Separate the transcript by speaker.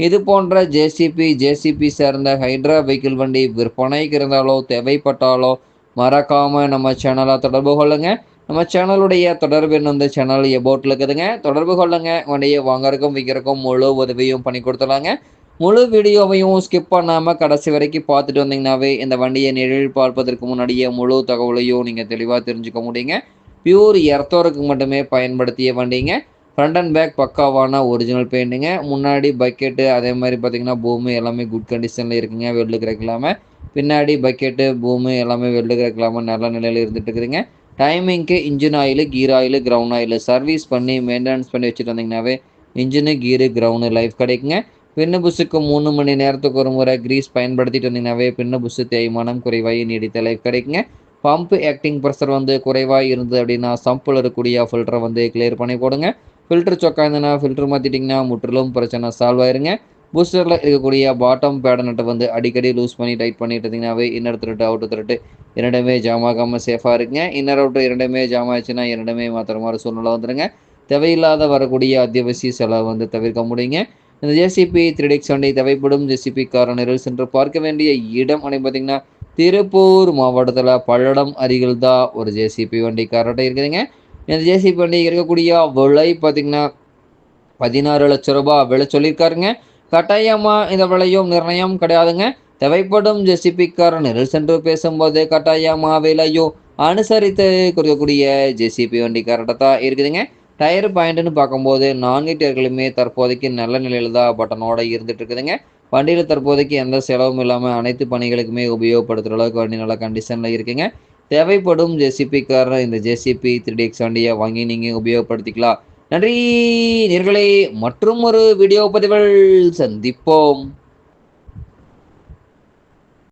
Speaker 1: இது போன்ற JCB JCB சேர்ந்த ஹைட்ரா வெஹிக்கிள் வண்டி விற்பனைக்கு இருந்தாலோ தேவைப்பட்டாலோ மறக்காமல் நம்ம சேனலை தொடர்பு கொள்ளுங்க. நம்ம சேனலுடைய தொடர்பு இந்த சேனல் எபோட்டில் இருக்குதுங்க. தொடர்பு கொள்ளுங்க. வண்டியை வாங்கறதுக்கும் விற்கிறக்கும் முழு உதவியும் பண்ணி கொடுத்துலாங்க முழு வீடியோவையும் ஸ்கிப் பண்ணாமல் கடைசி வரைக்கும் பார்த்துட்டு வந்தீங்கன்னாவே இந்த வண்டியை நிழல் பார்ப்பதற்கு முன்னாடியே முழு தகவலையும் நீங்கள் தெளிவாக தெரிஞ்சுக்க முடியுங்க. பியூர் எர்த்தோருக்கு மட்டுமே பயன்படுத்திய வண்டிங்க. ஃப்ரண்ட் அண்ட் பேக் பக்காவான ஒரிஜினல் பெயிண்ட்டுங்க முன்னாடி பக்கெட்டு அதே மாதிரி பார்த்தீங்கன்னா பூமு எல்லாமே குட் கண்டிஷனில் இருக்குங்க. வெள்ளு இல்லாமல் பின்னாடி பக்கெட்டு பூமு எல்லாமே வெள்ளு இல்லாமல் நல்ல நிலையில் இருந்துட்டு இருக்குதுங்க. டைமிங்க்கு engine oil gear oil ground oil service பண்ணி மெயின்டெனன்ஸ் பண்ணி வச்சுட்டு வந்தீங்கன்னாவே இன்ஜினு கீரு கிரவுண்டு லைஃப் கிடைக்குங்க. பின்னு புஷுக்கு மூணு மணி நேரத்துக்கு ஒரு முறை க்ரீஸ் பயன்படுத்திட்டு வந்தீங்கன்னாவே பின்னு புஷு தேய்மானம் குறைவாகி நீடித்த லைஃப் கிடைக்குங்க. பம்ப் ஆக்டிங் ப்ரெஷர் வந்து குறைவாக இருந்தது அப்படின்னா சம்பில் இருக்கக்கூடிய ஃபில்டரை வந்து கிளியர் பண்ணி போடுங்க. ஃபில்டர் சொக்கா இருந்ததுன்னா ஃபில்டர் மாற்றிட்டிங்கன்னா முற்றிலும் பிரச்சனை. சால்வ் ஆயிருங்க. பூஸ்டரில் இருக்கக்கூடிய பாட்டம் பேட நட்டை வந்து அடிக்கடி லூஸ் பண்ணி டைட் பண்ணிட்டு இருந்தீங்கன்னாவே இன்னர் திருட்டு அவுட்டு திருட்டு இரண்டுமே ஜாம் ஆகாமல் சேஃபாக இருக்குங்க இன்னர் அவுட்டு இரண்டுமே ஜாம் ஆயிடுச்சுன்னா இரண்டுமே மாத்திர மாதிரி சூழ்நிலை வந்துடுங்க தேவையில்லாத வரக்கூடிய அத்தியாவசிய செலவு வந்து தவிர்க்க முடியுங்க. இந்த ஜேசிபி த்ரிடிக்ஸ் வண்டி தேவைப்படும். ஜேசிபி கார நிரல் சென்று பார்க்க வேண்டிய இடம் அப்படின்னு பார்த்தீங்கன்னா திருப்பூர் மாவட்டத்தில் பல்லடம் அருகில் தான் ஒரு ஜேசிபி வண்டி காரட்டை இருக்குதுங்க. இந்த ஜேசிபி வண்டி இருக்கக்கூடிய விலை பார்த்திங்கன்னா பதினாறு லட்ச ரூபாய் விலை சொல்லியிருக்காருங்க. கட்டாயமாக இந்த விலையும் நிர்ணயம் கிடையாதுங்க. தேவைப்படும் ஜேசிபிக்கார நேரில் சென்று பேசும்போது கட்டாயமாக விலையும் அனுசரித்து கொடுக்கக்கூடிய ஜேசிபி வண்டி கரெக்டாக தான் இருக்குதுங்க. டயர் பாயிண்ட்னு பார்க்கும்போது நான்கு டயர்களுமே தற்போதைக்கு நல்ல நிலையில் தான் பட்டனோட இருந்துட்டு இருக்குதுங்க. வண்டியில் தற்போதைக்கு எந்த செலவும் இல்லாமல் அனைத்து பணிகளுக்குமே உபயோகப்படுத்துகிற அளவுக்கு வண்டி நல்ல கண்டிஷனில் இருக்குங்க. தேவைப்படும் ஜேசிபிக்காரர் இந்த ஜேசிபி த்ரீ எக்ஸ் வண்டியை வாங்கி நீங்கள் உபயோகப்படுத்திக்கலாம். நன்றி நேர்களே. மற்றும் ஒரு வீடியோ பதிவில் சந்திப்போம்.